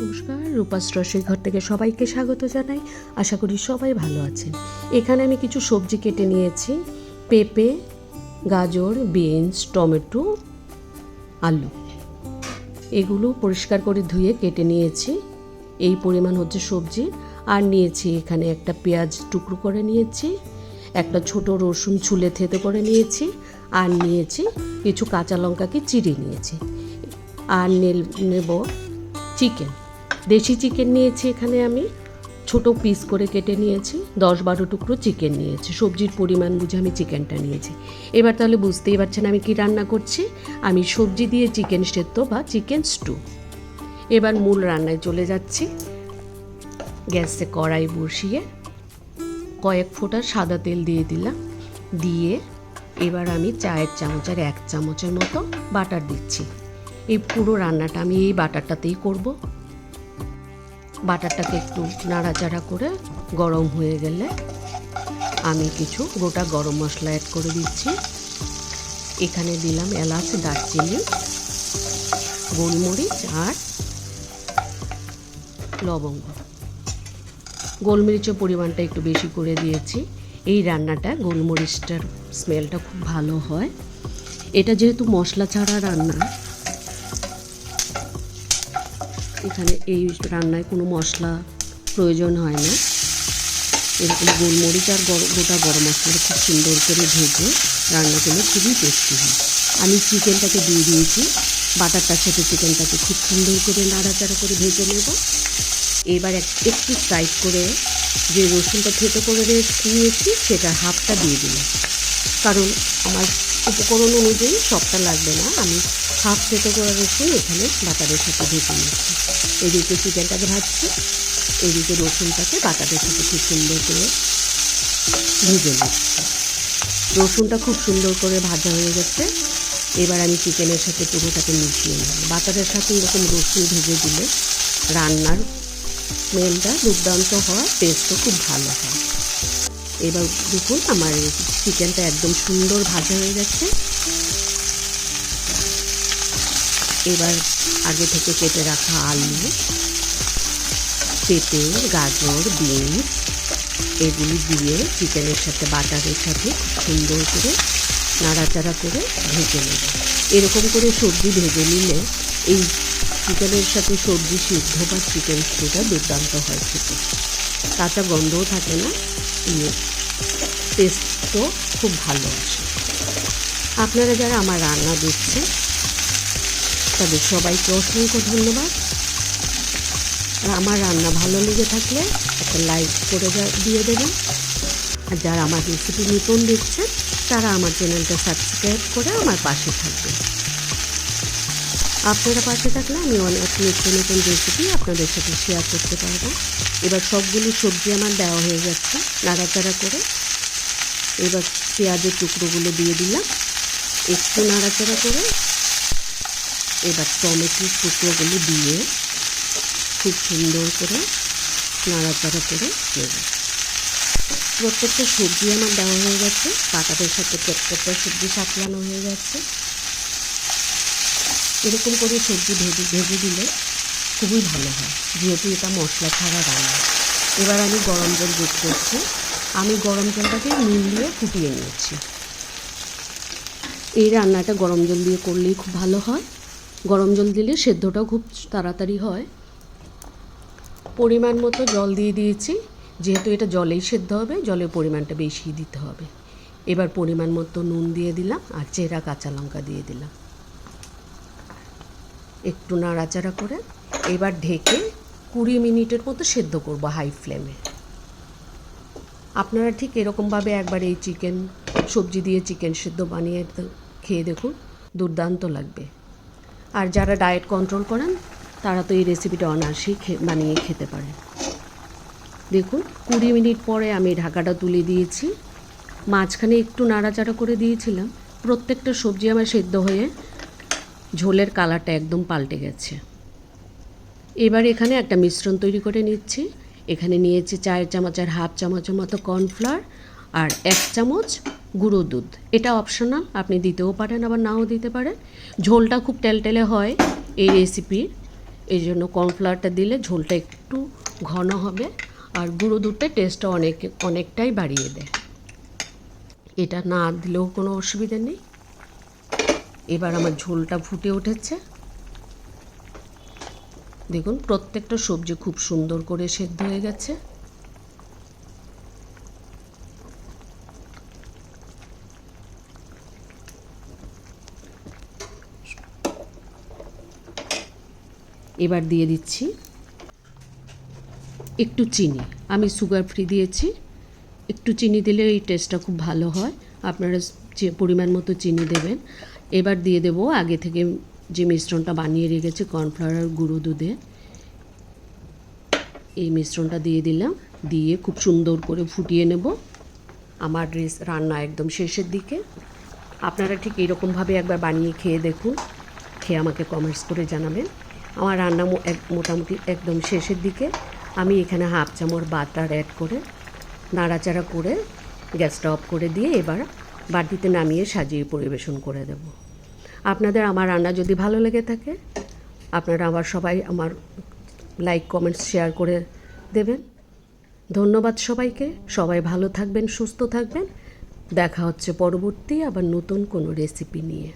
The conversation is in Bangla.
নমস্কার, রূপাস রসই ঘর থেকে সবাইকে স্বাগত জানাই। আশা করি সবাই ভালো আছেন। এখানে আমি কিছু সবজি কেটে নিয়েছি। পেঁপে, গাজর, বিনস, টমেটো, আলু। এগুলো পরিষ্কার করে ধুয়ে কেটে নিয়েছি। এই পরিমাণ হচ্ছে সবজি। আর নিয়েছি এখানে একটা পেঁয়াজ টুকরো করে নিয়েছি, একটা ছোট রসুন ছুলে থেতে করে নিয়েছি, আর নিয়েছি কিছু কাঁচা লঙ্কাকে চিড়ে নিয়েছি। আর নেব চিকেন। দেশি চিকেন নিয়েছি এখানে আমি। ছোট পিস করে কেটে নিয়েছি, দশ বারো টুকরো চিকেন নিয়েছি। সবজির পরিমাণ বুঝে আমি চিকেনটা নিয়েছি। এবার তাহলে বুঝতেই পারছেন আমি কি রান্না করছি। আমি সবজি দিয়ে চিকেন সেদ্ধ বা চিকেন স্টু এবার মূল রান্নায় চলে যাচ্ছি। গ্যাসে কড়াই বসিয়ে কয়েক ফোঁটা সাদা তেল দিয়ে দিলাম। দিয়ে এবার আমি চায়ের চামচের এক চামচের মতো বাটার দিচ্ছি। এই পুরো রান্নাটা আমি এই বাটারটাতেই করব। বাটারটাকে একটু নাড়াচাড়া করে গরম হয়ে গেলে আমি কিছু গোটা গরম মশলা অ্যাড করে দিচ্ছি। এখানে দিলাম এলাচ, দারচিনি, গোলমরিচ আর লবঙ্গ। গোলমরিচের পরিমাণটা একটু বেশি করে দিয়েছি। এই রান্নাটা গোলমরিচটার স্মেলটা খুব ভালো হয়। এটা যেহেতু মশলা ছাড়া রান্না এখানে এই রান্নায় কোনো মশলা প্রয়োজন হয় না। এরকম গোলমরিচ আর গোটা গরম মশলা খুব সুন্দর করে ভেজে রান্নাগুলো খুবই টেস্টি হয়। আমি চিকেনটাকে দিয়ে দিয়েছি। বাটারটার সাথে চিকেনটাকে খুব সুন্দর করে নাড়াচাড়া করে ভেজে নেব। এবার একটু সাইড করে যে রসুনটা থেতো করে নিয়েছি, সেটা হাফটা দিয়ে দিলাম। কারণ আমার উপকরণ অনুযায়ী সবটা লাগবে না। আমি হাফ থেতো করে রসুন এখানে বাটারের সাথে ভেজে নিচ্ছি। এদিকে চিকেনটাকে ভাজছি, এদিকে রসুনটাকে বাটারের সাথে খুব সুন্দর করে ভেজে নিচ্ছি। রসুনটা খুব সুন্দর করে ভাজা হয়ে গেছে। এবার আমি চিকেনের সাথে পুরোটাকে মিশিয়ে নেব। বাটারের সাথে এরকম রসুন ভেজে দিলে রান্নার স্মেলটা দুর্দান্ত হয়, টেস্টও খুব ভালো হয়। এবার দেখুন, আমার চিকেনটা একদম সুন্দর ভাজা হয়ে গেছে। এবার আগে থেকে কেটে রাখা আলু, পেঁপে, গাজর বিনস এগুলি দিয়ে চিকেনের সাথে, বাটারের সাথে সুন্দর করে নাড়াচাড়া করে ভেজে নেব। এরকম করে সবজি ভেজে নিলে এই চিকেনের সাথে সবজি সিদ্ধ বা চিকেন স্টুটা দুর্দান্ত হয় খেতে। কাঁচা গন্ধও থাকে না টেস্টও খুব ভালো আসে। আপনারা যারা আমার রান্না দেখছেন তাদের সবাইকে অসংখ্য ধন্যবাদ। আর আমার রান্না ভালো লেগে থাকলে একটা লাইক করে দিয়ে দেবেন। আর যারা আমার রেসিপি নতুন দেখছেন, তারা আমার চ্যানেলটা সাবস্ক্রাইব করে আমার পাশে থাকবেন। আপনারা পাশে থাকলে আমি অনেক নিত্য নতুন রেসিপি আপনাদের সাথে শেয়ার করতে পারব। এবার সবগুলো সবজি আমার দেওয়া হয়ে যাচ্ছে নাড়াচাড়া করে। এবার পেঁয়াজের টুকরোগুলো দিয়ে দিলাম। একটু নাড়াচাড়া করে এবার টমেটোর টুকরোগুলো দিয়ে খুব সুন্দর করে নাড়াচাড়া করে নেব। প্রত্যেকটা সবজি আমার দেওয়া হয়ে গেছে, পাতাদের সাথে প্রত্যেকটা সবজি সাতলানো হয়ে যাচ্ছে এরকম করে সবজি ভেজে ভেজে দিলে খুবই ভালো হয়, যেহেতু এটা মশলা ছাড়া রান্না। এবার আমি গরম জল যোগ করছি। আমি গরম জলটাকে নুন দিয়ে ফুটিয়ে নিয়েছি। এই রান্নাটা গরম জল দিয়ে করলেই খুব ভালো হয়। গরম জল দিলে সেদ্ধটাও খুব তাড়াতাড়ি হয়। পরিমাণ মতো জল দিয়ে দিয়েছি। যেহেতু এটা জলেই সেদ্ধ হবে, জলের পরিমাণটা বেশি দিতে হবে। এবার পরিমাণ মতো নুন দিয়ে দিলাম আর চেরা কাঁচা লঙ্কা দিয়ে দিলাম। একটু নাড়াচাড়া করে এবার ঢেকে কুড়ি মিনিটের মতো সেদ্ধ করব হাই ফ্লেমে। আপনারা ঠিক এরকমভাবে একবার এই চিকেন, সবজি দিয়ে চিকেন সেদ্ধ বানিয়ে খেয়ে দেখুন। দুর্দান্ত লাগবে। আর যারা ডায়েট কন্ট্রোল করেন, তারা তো এই রেসিপিটা অনায়াসেই বানিয়ে খেতে পারেন দেখুন, কুড়ি মিনিট পরে আমি ঢাকাটা তুলে দিয়েছি। মাঝখানে একটু নাড়াচাড়া করে দিয়েছিলাম। প্রত্যেকটা সবজি আমার সেদ্ধ হয়ে ঝোলের কালারটা একদম পাল্টে গেছে। এবার এখানে একটা মিশ্রণ তৈরি করে নিচ্ছি। এখানে নিয়েছি চায়ের চামচের হাফ চামচের মতো কর্নফ্লাওয়ার আর এক চামচ গুঁড়ো দুধ। এটা অপশনাল আপনি দিতেও পারেন, আবার নাও দিতে পারেন। ঝোলটা খুব টেলটেলে হয় এই রেসিপির এই জন্য কর্নফ্লাওয়ারটা দিলে ঝোলটা একটু ঘন হবে, আর গুঁড়ো দুধটা টেস্টটা অনেক, অনেকটাই বাড়িয়ে দেয়। এটা না দিলেও কোনো অসুবিধা নেই। এবার আমার ঝোলটা ফুটে উঠেছে। দেখুন, প্রত্যেকটা সবজি খুব সুন্দর করে সেদ্ধ হয়ে গেছে। এবার দিয়ে দিচ্ছি একটু চিনি। আমি সুগার ফ্রি দিয়েছি। একটু চিনি দিলে এই টেস্টটা খুব ভালো হয়। আপনারা যে পরিমাণ মতো চিনি দেবেন, এবার দিয়ে দেব আগে থেকে যে মিশ্রণটা বানিয়ে রেখেছি কর্নফ্লাওয়ার গুঁড়ো দুধে। এই মিশ্রণটা দিয়ে দিলাম। দিয়ে খুব সুন্দর করে ফুটিয়ে নেব। আমার রেস, রান্না একদম শেষের দিকে। আপনারা ঠিক এরকমভাবে একবার বানিয়ে খেয়ে দেখুন। খেয়ে আমাকে কমেন্টস করে জানাবেন। আমার রান্না মোটামুটি একদম শেষের দিকে। আমি এখানে হাফ চামচ বাটার অ্যাড করে নাড়াচাড়া করে গ্যাসটা অফ করে দিয়ে এবার বাটিতে নামিয়ে সাজিয়ে পরিবেশন করে দেব। আপনাদের আমার রান্না যদি ভালো লেগে থাকে, আপনারা আবার সবাই আমার লাইক কমেন্টস শেয়ার করে দেবেন। ধন্যবাদ সবাইকে। সবাই ভালো থাকবেন, সুস্থ থাকবেন। দেখা হচ্ছে পরবর্তী আবার নতুন কোনো রেসিপি নিয়ে।